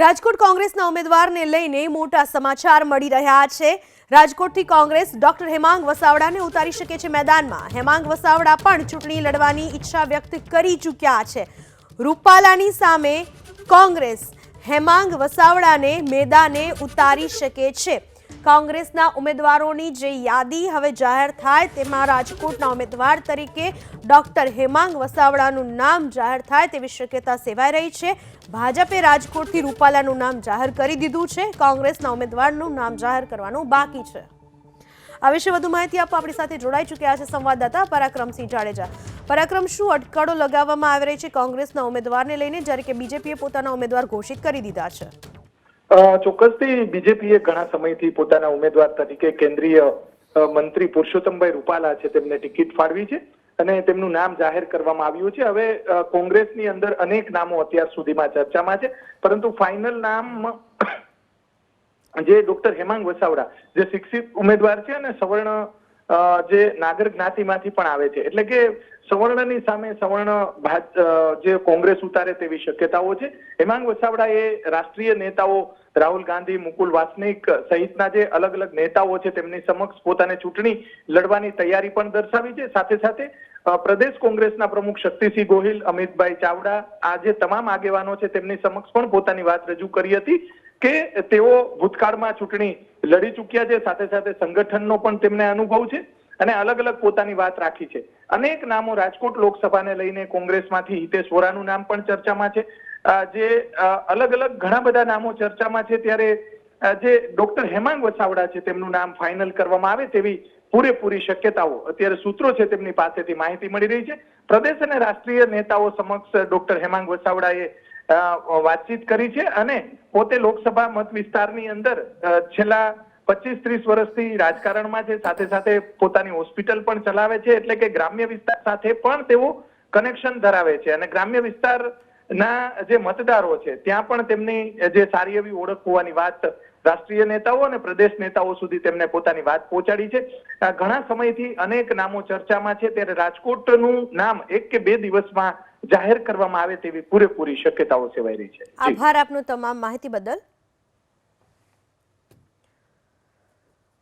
રાજકોટ કોંગ્રેસના ઉમેદવારને લઈને મોટા સમાચાર મળી રહ્યા છે. રાજકોટથી કોંગ્રેસ ડોક્ટર હેમાંગ વસાવડાને ઉતારી શકે છે મેદાનમાં. હેમાંગ વસાવડા પણ ચૂંટણી લડવાની ઈચ્છા વ્યક્ત કરી ચૂક્યા છે. રૂપાલાની સામે કોંગ્રેસ હેમાંગ વસાવડાને મેદાને ઉતારી શકે છે. કોંગ્રેસના ઉમેદવારોની જે યાદી હવે જાહેર થાય તેમાં રાજકોટના ઉમેદવાર તરીકે ડોક્ટર હેમાંગ વસાવડાનું નામ જાહેર થાય તેવી શક્યતા સેવાઈ રહી છે. ભાજપે રાજકોટથી રૂપાલાનું નામ જાહેર કરી દીધું છે. કોંગ્રેસના ઉમેદવારનું નામ જાહેર કરવાનું બાકી છે. આ વિશે વધુ માહિતી આપવા આપણી સાથે જોડાઈ ચૂક્યા છે સંવાદદાતા પરાક્રમસિંહ જાડેજા. પરાક્રમ, શું અટકળો લગાવવામાં આવી રહી છે? કોંગ્રેસના ઉમેદવારને લઈને જ્યારે કે બીજેપીએ પોતાના ઉમેદવાર ઘોષિત કરી દીધા છે. ચોક્કસથી બીજેપીએ ઘણા સમયથી પોતાના ઉમેદવાર તરીકે કેન્દ્રીય મંત્રી પુરુષોત્તમભાઈ રૂપાલા છે તેમને ટિકિટ ફાળવી છે અને તેમનું નામ જાહેર કરવામાં આવ્યું છે. હવે કોંગ્રેસની અંદર અનેક નામો અત્યાર સુધીમાં ચર્ચામાં છે, પરંતુ ફાઇનલ નામ જે ડોક્ટર હેમાંગ વસાવડા, જે શિક્ષિત ઉમેદવાર છે અને સવર્ણ જે નાગર જ્ઞાતિમાંથી પણ આવે છે. એટલે કે સવર્ણની સામે સવર્ણ જે કોંગ્રેસ ઉતારે તેવી શક્યતાઓ છે. હેમાંગ વસાવડા એ રાષ્ટ્રીય નેતાઓ રાહુલ ગાંધી, મુકુલ વાસનિક સહિતના જે અલગ અલગ નેતાઓ છે તેમની સમક્ષ પોતાને ચૂંટણી લડવાની તૈયારી પણ દર્શાવી છે. સાથે સાથે પ્રદેશ કોંગ્રેસના પ્રમુખ શક્તિસિંહ ગોહિલ, અમિતભાઈ ચાવડા, આ જે તમામ આગેવાનો છે તેમની સમક્ષ પણ પોતાની વાત રજૂ કરી હતી કે તેઓ ભૂતકાળમાં ચૂંટણી લડી ચૂક્યા છે, સાથે સાથે સંગઠનનો પણ તેમને અનુભવ છે અને અલગ અલગ પોતાની વાત રાખી છે. અનેક નામો રાજકોટ લોકસભાને લઈને કોંગ્રેસમાંથી હિતેશ વોરાનું નામ પણ ચર્ચામાં છે. જે અલગ અલગ ઘણા બધા નામો ચર્ચામાં છે, ત્યારે જે ડોક્ટર હેમાંગ વસાવડા છે, તેમનું નામ ફાઇનલ કરવામાં આવે તેવી પૂરેપૂરી શક્યતાઓ અત્યારે સૂત્રો છે તેમની પાસેથી માહિતી મળી રહી છે. પ્રદેશ અને રાષ્ટ્રીય નેતાઓ સમક્ષ ડોક્ટર હેમાંગ વસાવડાએ વાતચીત કરી છે અને પોતે લોકસભા મત વિસ્તારની અંદર છેલ્લા પચીસ ત્રીસ વર્ષથી રાજકારણમાં છે, સાથે સાથે પોતાની હોસ્પિટલ પણ ચલાવે છે, એટલે કે ગ્રામ્ય વિસ્તાર સાથે પણ તેઓ કનેક્શન ધરાવે છે. અને ગ્રામ્ય વિસ્તારના જે મતદારો છે, ત્યાં પણ તેમની જે સારી એવી ઓળખ હોવાની વાત રાષ્ટ્રીય નેતાઓ અને પ્રદેશ નેતાઓ સુધી તેમને પોતાની વાત પહોંચાડી છે. ઘણા સમયથી અનેક નામો ચર્ચામાં છે. ત્યારે રાજકોટનું નામ એક કે બે દિવસમાં જાહેર કરવામાં આવે તેવી પૂરેપૂરી શક્યતાઓ સેવાઈ રહી છે. આભાર આપનો તમામ માહિતી બદલ.